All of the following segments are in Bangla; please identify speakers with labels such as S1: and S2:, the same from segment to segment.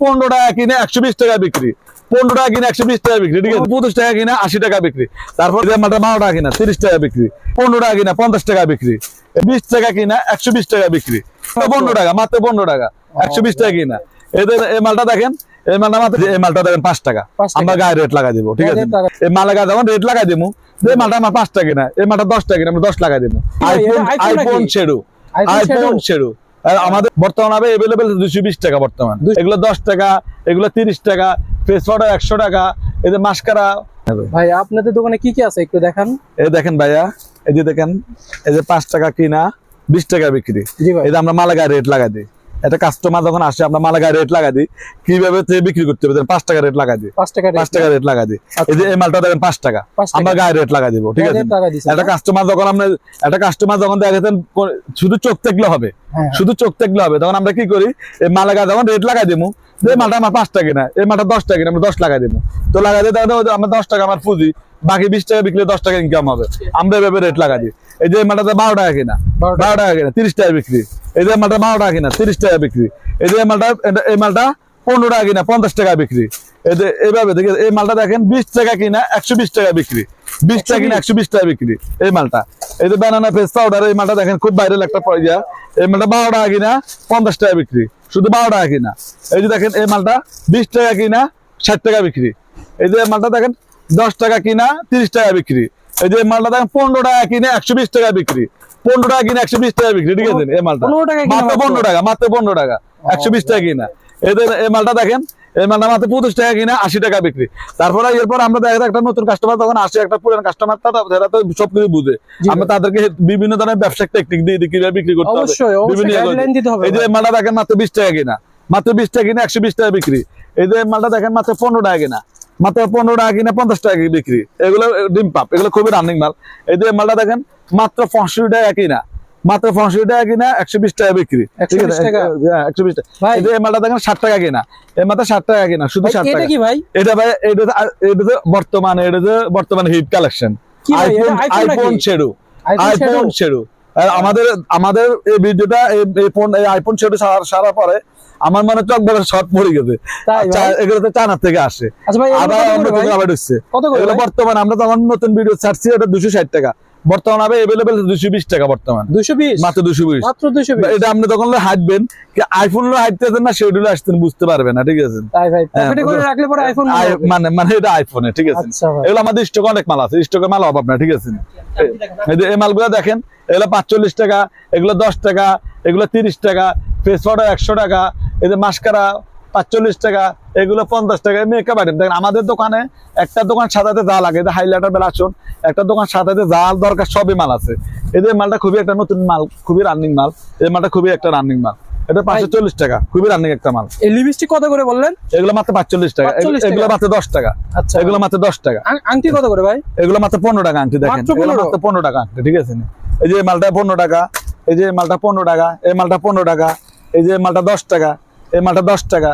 S1: পনেরো টাকা কিনে একশো বিশ টাকা বিক্রি। পনেরো টাকা কিনে একশো বিশ টাকা বিক্রি ঠিক আছে? পঁচিশ টাকা কিনা আশি টাকা বিক্রি। তারপর বারো টাকা কিনা তিরিশ টাকা বিক্রি। পনেরো টাকা কিনা পঞ্চাশ টাকা বিক্রি। বিশ টাকা কিনা একশো বিশ টাকা বিক্রি। পনেরো টাকা মাত্র পনেরো টাকা। একশো বিশ টাকা কিনা। এদের এই মালটা দেখেন এই মালটা মাত্র এই মালটা দেখেন পাঁচ টাকা। আমরা গায়ে রেট লাগাই দিব ঠিক আছে? এই মালা গায়ে যখন রেট লাগাই দিব এই মালটা আমার পাঁচ টাকা কিনা এই মালটা দশ টাকা কিনা আমরা দশ লাগাই দিব আইফোন আইফোন ছেড়ু। আইফোন? ছেড়ু। আমাদের বর্তমান হবে এভেলেবেল দুশো বিশ টাকা বর্তমান। এগুলো দশ টাকা এগুলো তিরিশ টাকা ফেস পাউডার একশো টাকা এই যে মাস্কারা
S2: ভাই আপনাদের দোকানে কি কি আছে একটু দেখান?
S1: এই দেখেন ভাইয়া এই যে দেখেন এই যে পাঁচ টাকা কিনা বিশ টাকা বিক্রি। এই যে আমরা মালাগায় রেট লাগাই দিই। একটা কাস্টমার যখন আসে আমরা মালাগায় রেট লাগাই দিই কীভাবে বিক্রি করতে হবে পাঁচ টাকা রেট লাগাই দিই।
S2: পাঁচ টাকা
S1: পাঁচ টাকা রেট লাগাই দিই। এই যে এই মালটা দেখেন পাঁচ টাকা আমরা গায়ে রেট লাগাই দিব ঠিক আছে? একটা কাস্টমার যখন আমরা একটা কাস্টমার যখন দেখেছেন শুধু চোখ দেখলে হবে
S2: হ্যাঁ,
S1: শুধু চোখ দেখলে হবে তখন আমরা কি করি এই মালাগা যখন রেট লাগাই দিব যে মালটা আমার পাঁচ টাকা কিনা এই মালটা দশ টাকা কিনা আমরা দশ লাগাই দিব তো লাগাই দিই তাহলে আমার দশ টাকা আমার পুঁজি বাকি বিশ টাকা বিকলে দশ টাকা ইনকাম হবে। আমরা এভাবে রেট লাগাই দিই। এই যে মালটা বারো টাকা কিনা।
S2: বারো টাকা
S1: কিনা তিরিশ টাকা বিক্রি। এই যে মালটা বারো টাকা কিনা, তিরিশ টাকা বিক্রি। যে মালটা, এই মালটা পনেরো টাকা কিনা, পঞ্চাশ টাকা বিক্রি। এই যে এইভাবে দেখে এই মালটা দেখেন, বিশ টাকা কিনা, একশো বিশ টাকা বিক্রি। বিশ টাকা কিনা, একশো বিশ টাকা বিক্রি, এই মালটা। এই যে ব্যানানা ফেস পাউডার এই মালটা দেখেন, খুব ভাইরাল একটা পয়সা এই মালটা বারো টাকা কিনা, পঞ্চাশ টাকা বিক্রি। শুধু বারো টাকা কিনা। এই যে দেখেন, এই মালটা বিশ টাকা কিনা, ষাট টাকা বিক্রি। এই যে মালটা দেখেন, দশ টাকা কিনা, তিরিশ টাকা বিক্রি। এই যে মালটা দেখেন, পনেরো টাকা কিনে, একশো বিশ টাকা বিক্রি। পনেরো টাকা কিনে একশো বিশ টাকা বিক্রি ঠিক আছে? এই মালটা।
S2: 15 টাকা কিনা
S1: মাত্র
S2: মাত্র?
S1: পনেরো টাকা মাত্র পনেরো টাকা। একশো বিশ টাকা কিনা। এদের এই মালটা দেখেন এই মালটা মাত্র পঁচিশ টাকা কিনা আশি টাকা বিক্রি। তারপরে এরপর আমরা দেখা একটা নতুন কাস্টমার তখন আসে একটা পুরান কাস্টমার তারা তো সবকিছু বুঝে। আমরা তাদেরকে বিভিন্ন ধরনের ব্যবসা টেকনিক দিয়ে কীভাবে বিক্রি করতে হবে। ইয়ে এই যে। মালটা দেখেন মাত্র বিশ টাকা কিনা। মাত্র বিশ টাকা কিনা একশো বিশ টাকা বিক্রি। এই যে মালটা দেখেন মাত্র পনেরো টাকা কিনা। মাত্র পনেরো টাকা কিনা পঞ্চাশ টাকা বিক্রি। এগুলো ডিম পাপ এগুলো খুবই রানিং মাল। এই যে মালটা দেখেন মাত্র পঁয়ষট্টি টাকা কিনা মাত্র পঁয়ষট্টি টাকা কিনা একশো বিশ টাকা বিক্রি। ঠিক আছে? হ্যাঁ, একশো বিশ টাকা। এই যে মালটা দেখেন ষাট টাকা কিনা। এই মাত্র ষাট টাকা কিনা শুধু ষাট টাকা।
S2: কি ভাই?
S1: এটা ভাই এটা এটা তো বর্তমানে এটা তো বর্তমানে হিট কালেকশন আইফোন আইফোন? ছেড়ু আইফোন
S2: Shadow?
S1: আমাদের আমাদের এই ভিডিওটা এই ফোন এই আইফোন ছেড়ে সারা পরে আমার মনে চক বলে শর্ট পড়ে গেছে? এগুলো তো চানার থেকে আসে।
S2: আচ্ছা
S1: আবার অন্য থেকে আবার ঢুকছে? বর্তমানে আমরা তো তখন নতুন ভিডিও ছাড়ছি ওটা দুশো ষাট টাকা। বর্তমান হবে এভেলেবেল দুশো বিশ টাকা বর্তমান।
S2: 220
S1: মাত্র দুশো বিশ।
S2: মাত্র 220
S1: এটা আপনি তখন হাঁটবেন আইফোন হাঁটতেছেন না শিডিউলে আসতেন বুঝতে পারবেন না ঠিক আছে? হ্যাঁ, মানে মানে এটা আইফোনে ঠিক আছে?
S2: আচ্ছা
S1: এগুলো আমাদের স্টক অনেক মাল আছে স্টকের মাল অভাব না ঠিক আছে? এই- এই যে এই মালগুলো দেখেন এগুলো পাঁচচল্লিশ টাকা এগুলো দশ টাকা এগুলো তিরিশ টাকা ফেস পাউডার একশো টাকা এই যে মাস্কারা পাঁচচল্লিশ টাকা এগুলো পঞ্চাশ টাকা মেকআপ আইটেম দেখেন আমাদের দোকানে একটা দোকান সাজাতে যা লাগে হাইলাইটার বেলা আসুন একটা দোকান সাজাতে যা দরকার সবই মাল আছে। এদের মালটা খুবই একটা নতুন মাল খুবই রানিং মাল এই মালটা খুবই একটা রানিং মাল। এটা পাঁচশো চল্লিশ টাকা খুবই রানিং একটা মাল।
S2: এই লিপস্টিক কত করে বললেন?
S1: এগুলো মাত্র পাঁচচল্লিশ টাকা
S2: 45
S1: এগুলো। মাত্র দশ টাকা।
S2: আচ্ছা।
S1: এগুলো মাত্র দশ টাকা।
S2: আংটি কত করে ভাই?
S1: এগুলো মাত্র পনেরো টাকা আংটি দেখেন।
S2: মাত্র
S1: পনেরো টাকা আংটি ঠিক আছে? এই যে মালটা পনেরো টাকা এই যে মালটা পনেরো টাকা এই মালটা পনেরো টাকা এই যে মালটা দশ টাকা এই মালটা দশ টাকা।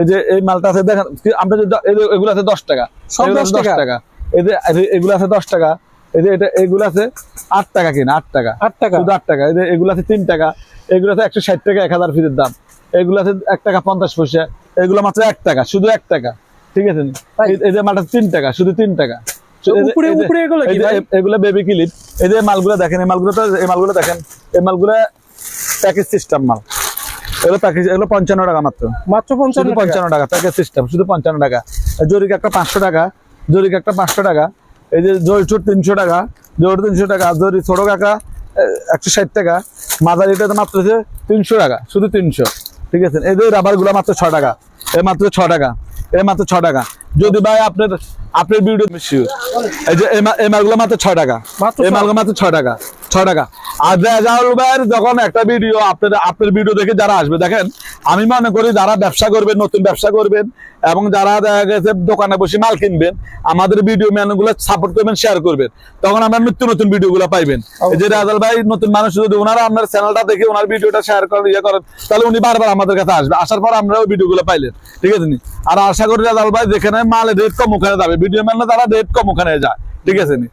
S1: এই যে এই মালটা আছে দেখেন আমরা এগুলো আছে দশ টাকা।
S2: সব
S1: এগুলো
S2: 10
S1: আছে দশ
S2: টাকা?
S1: এই যে এগুলো আছে দশ টাকা। এই যে এটা এগুলো আছে আট টাকা কিনা আট টাকা।
S2: আট টাকা?
S1: শুধু আট টাকা। এই যে এগুলো আছে তিন টাকা। এগুলো আছে একশো ষাট টাকা এক হাজার ফিটের দাম। এগুলো আছে এক টাকা পঞ্চাশ পয়সা। এগুলো মাত্র এক টাকা শুধু এক টাকা। ঠিক আছে? এই- যে মালটা তিন টাকা শুধু তিন টাকা।
S2: এগুলো
S1: বেবি ক্লিপ এই যে মালগুলো দেখেন এই মালগুলো তো এই মালগুলো দেখেন। এই মালগুলো প্যাকেজ সিস্টেম মাল। এগুলো প্যাকেজ এগুলো পঞ্চান্ন টাকা মাত্র।
S2: মাত্র 55
S1: শুধু পঞ্চান্ন টাকা প্যাকেজ সিস্টেম শুধু পঞ্চান্ন টাকা। জরিক একটা পাঁচশো টাকা জরিক একটা পাঁচশো টাকা। এই যে তিনশো টাকা জোর তিনশো টাকা জরি ছোট কাকা একশো ষাট টাকা। মাদারিটা তো মাত্র হচ্ছে তিনশো টাকা শুধু তিনশো। ঠিক আছে? এই যে রাবারগুলো মাত্র ছ টাকা এর মাত্র ছ টাকা এর মাত্র ছ টাকা। যদি ভাই আপনার আপনার ভিডিও শিওর এই যে এই মালগুলো মাত্র ছ টাকা। এই মালগুলো মাত্র ছ টাকা। ছ টাকা। আর রেজাউল ভাইয়ের যখন একটা ভিডিও আপনার আপনার ভিডিও দেখে যারা আসবে দেখেন আমি মনে করি যারা ব্যবসা করবেন নতুন ব্যবসা করবেন এবং যারা দেখা গেছে দোকানে বসে মাল কিনবেন আমাদের ভিডিও ম্যানগুলো সাপোর্ট করবেন শেয়ার করবেন। তখন আমরা নিত্য নতুন ভিডিও গুলো পাইবেন। এই যে রাজাল ভাই নতুন মানুষ যদি ওনারা আপনার চ্যানেলটা দেখে ওনার ভিডিওটা শেয়ার করেন ইয়ে করেন তাহলে উনি বারবার আমাদের কাছে আসবে। আসার পর আমরা ওই ভিডিও গুলো পাইলেন। ঠিক আছে নি? আর আশা করি রাজাল ভাই যেখানে মালের রেট কম ওখানে যাবে। ভিডিও ম্যানরা তারা রেট কম ওখানে যায়। ঠিক আছে নি?